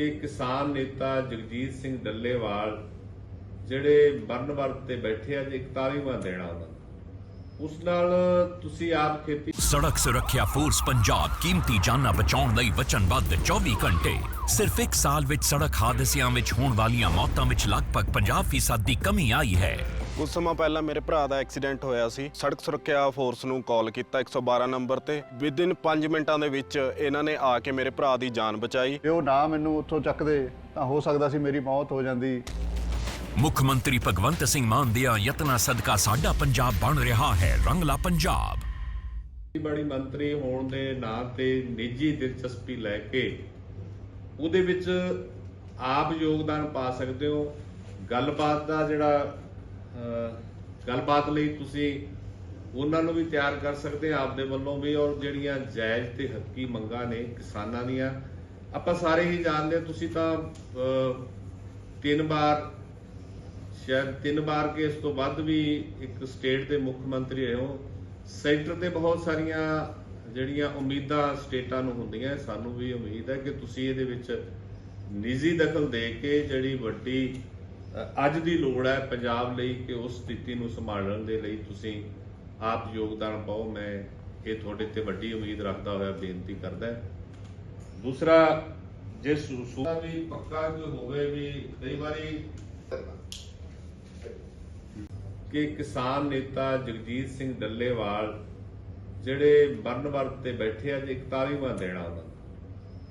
ਕਿ ਕਿਸਾਨ ਨੇਤਾ ਜਗਜੀਤ ਸਿੰਘ ਡੱਲੇਵਾਲ ਜਿਹੜੇ ਮਰਨ ਵਰਤ ਤੇ ਬੈਠੇ ਆ, ਜੇ 41ਵਾਂ ਦੇਣਾ ਉਹਨਾਂ ਉਸ ਨਾਲ ਤੁਸੀਂ ਆਪ ਖੇਤੀ ਸੜਕ ਸੁਰੱਖਿਆ ਫੋਰਸ ਪੰਜਾਬ ਕੀਮਤੀ ਜਾਨਾਂ ਬਚਾਉਣ ਲਈ ਵਚਨਬੱਧ 24 ਘੰਟੇ। ਸਿਰਫ ਇੱਕ ਸਾਲ ਵਿੱਚ ਸੜਕ ਹਾਦਸਿਆਂ ਵਿੱਚ ਹੋਣ ਵਾਲੀਆਂ ਮੌਤਾਂ ਵਿੱਚ ਲਗਭਗ 50% ਦੀ ਕਮੀ ਆਈ ਹੈ। ਕੁਝ ਸਮਾਂ ਪਹਿਲਾਂ ਮੇਰੇ ਭਰਾ ਦਾ ਐਕਸੀਡੈਂਟ ਹੋਇਆ ਸੀ। ਸੜਕ ਸੁਰੱਖਿਆ ਫੋਰਸ ਨੂੰ ਕਾਲ ਕੀਤਾ 112 ਨੰਬਰ ਤੇ। ਵਿਦਿਨ 5 ਮਿੰਟਾਂ ਦੇ ਵਿੱਚ ਇਹਨਾਂ ਨੇ ਆ ਕੇ ਮੇਰੇ ਭਰਾ ਦੀ ਜਾਨ ਬਚਾਈ। ਜੇ ਉਹ ਨਾ ਮੈਨੂੰ ਉੱਥੋਂ ਚੱਕਦੇ ਤਾਂ ਹੋ ਸਕਦਾ ਸੀ ਮੇਰੀ ਮੌਤ ਹੋ ਜਾਂਦੀ। ਮੁੱਖ ਮੰਤਰੀ ਭਗਵੰਤ ਸਿੰਘ ਮਾਨ ਦੀਆਂ ਯਤਨਾਂ ਸਦਕਾ ਸਾਡਾ ਪੰਜਾਬ ਬਣ ਰਿਹਾ ਹੈ। ਰੰਗਲਾ ਪੰਜਾਬ। ਖੇਤੀਬਾੜੀ ਮੰਤਰੀ ਹੋਣ ਦੇ ਨਾਂ ਤੇ ਨਿੱਜੀ ਦਿਲਚਸਪੀ ਲੈ ਕੇ ਉਹਦੇ ਵਿੱਚ ਆਪ ਯੋਗਦਾਨ ਪਾ ਸਕਦੇ ਹੋ। ਗੱਲਬਾਤ ਦਾ ਜਿਹੜਾ ਗੱਲਬਾਤ ਲਈ ਤੁਸੀਂ ਉਹਨਾਂ ਨੂੰ ਵੀ ਤਿਆਰ ਕਰ ਸਕਦੇ ਆ ਆਪਦੇ ਵੱਲੋਂ ਵੀ ਔਰ ਜਿਹੜੀਆਂ ਜਾਇਜ਼ ਤੇ ਹੱਕੀ ਮੰਗਾਂ ਨੇ ਕਿਸਾਨਾਂ ਦੀਆਂ ਆਪਾਂ ਸਾਰੇ ਹੀ ਜਾਣਦੇ ਹਾਂ, ਤੁਸੀਂ ਤਾਂ ਤਿੰਨ ਵਾਰ ਸ਼ਾਇਦ ਤਿੰਨ ਵਾਰ ਕੇ ਇਸ ਤੋਂ ਵੱਧ ਵੀ ਇੱਕ ਸਟੇਟ ਦੇ ਮੁੱਖ ਮੰਤਰੀ ਰਹੇ ਹੋ ਸੈਂਟਰ ਤੇ ਬਹੁਤ ਸਾਰੀਆਂ ਜਿਹੜੀਆਂ ਉਮੀਦਾਂ ਸਟੇਟਾਂ ਨੂੰ ਹੁੰਦੀਆਂ ਸਾਨੂੰ ਵੀ ਉਮੀਦ ਹੈ ਕਿ ਤੁਸੀਂ ਇਹਦੇ ਵਿੱਚ ਨਿੱਜੀ ਦਖਲ ਦੇ ਕੇ ਜਿਹੜੀ ਵੱਡੀ ਅੱਜ ਦੀ ਲੋੜ ਹੈ ਪੰਜਾਬ ਲਈ ਕਿ ਉਸ ਸਥਿਤੀ ਨੂੰ ਸੰਭਾਲਣ ਦੇ ਲਈ ਤੁਸੀਂ ਆਪ ਯੋਗਦਾਨ ਪਾਓ। ਮੈਂ ਇਹ ਤੁਹਾਡੇ ਤੇ ਵੱਡੀ ਉਮੀਦ ਰੱਖਦਾ ਹੋਇਆ ਬੇਨਤੀ ਕਰਦਾ ਦੂਸਰਾ ਜੇ ਸੂਸੂਆ ਵੀ ਪੱਕਾ ਕੋਈ ਹੋਵੇ ਵੀ ਕਈ ਵਾਰੀ ਕਿ ਕਿਸਾਨ ਨੇਤਾ ਜਗਜੀਤ ਸਿੰਘ ਡੱਲੇਵਾਲ ਜਿਹੜੇ ਮਰਨ ਵਰਤ ਤੇ ਬੈਠੇ ਆ, ਜੇ 41ਵਾਂ ਦੇਣਾ ਉਹਨਾਂ ਦਾ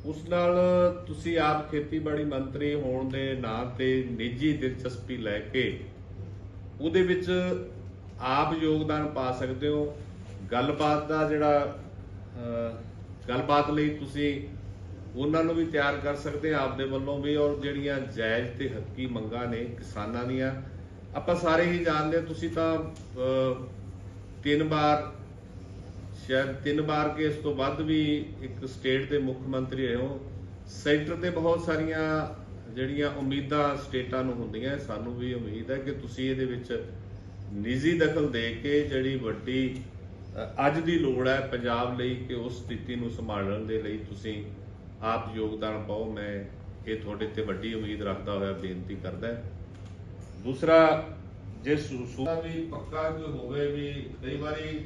ਉਸ ਨਾਲ ਤੁਸੀਂ ਆਪ ਖੇਤੀਬਾੜੀ ਮੰਤਰੀ ਹੋਣ ਦੇ ਨਾਂ ਤੇ ਨਿੱਜੀ ਦਿਲਚਸਪੀ ਲੈ ਕੇ ਉਹਦੇ ਵਿੱਚ ਆਪ ਯੋਗਦਾਨ ਪਾ ਸਕਦੇ ਹੋ। ਗੱਲਬਾਤ ਦਾ ਜਿਹੜਾ ਗੱਲਬਾਤ ਲਈ ਤੁਸੀਂ ਉਹਨਾਂ ਨੂੰ ਵੀ ਤਿਆਰ ਕਰ ਸਕਦੇ ਆ ਆਪਦੇ ਵੱਲੋਂ ਵੀ। ਔਰ ਜਿਹੜੀਆਂ ਜਾਇਜ਼ ਤੇ ਹੱਕੀ ਮੰਗਾਂ ਨੇ ਕਿਸਾਨਾਂ ਦੀਆਂ ਆਪਾਂ ਸਾਰੇ ਹੀ ਜਾਣਦੇ ਹਾਂ, ਤੁਸੀਂ ਤਾਂ ਤਿੰਨ ਵਾਰ ਸ਼ਾਇਦ ਤਿੰਨ ਵਾਰ ਕੇ ਇਸ ਤੋਂ ਵੱਧ ਵੀ ਇੱਕ ਸਟੇਟ ਦੇ ਮੁੱਖ ਮੰਤਰੀ ਰਹੇ ਹੋ ਸੈਂਟਰ ਤੇ ਬਹੁਤ ਸਾਰੀਆਂ ਜਿਹੜੀਆਂ ਉਮੀਦਾਂ ਸਟੇਟਾਂ ਨੂੰ ਹੁੰਦੀਆਂ, ਸਾਨੂੰ ਵੀ ਉਮੀਦ ਹੈ ਕਿ ਤੁਸੀਂ ਇਹਦੇ ਵਿੱਚ ਨਿੱਜੀ ਦਖਲ ਦੇ ਕੇ ਜਿਹੜੀ ਵੱਡੀ ਅੱਜ ਦੀ ਲੋੜ ਹੈ ਪੰਜਾਬ ਲਈ ਕਿ ਉਸ ਸਥਿਤੀ ਨੂੰ ਸੰਭਾਲਣ ਦੇ ਲਈ ਤੁਸੀਂ ਆਪ ਯੋਗਦਾਨ ਪਾਓ। ਮੈਂ ਇਹ ਤੁਹਾਡੇ ਤੇ ਵੱਡੀ ਉਮੀਦ ਰੱਖਦਾ ਹੋਇਆ, ਬੇਨਤੀ ਕਰਦਾ ਦੂਸਰਾ ਜੇ ਸੂਸੂਆ ਵੀ ਪੱਕਾ ਕੋਈ ਹੋਵੇ ਵੀ ਕਈ ਵਾਰੀ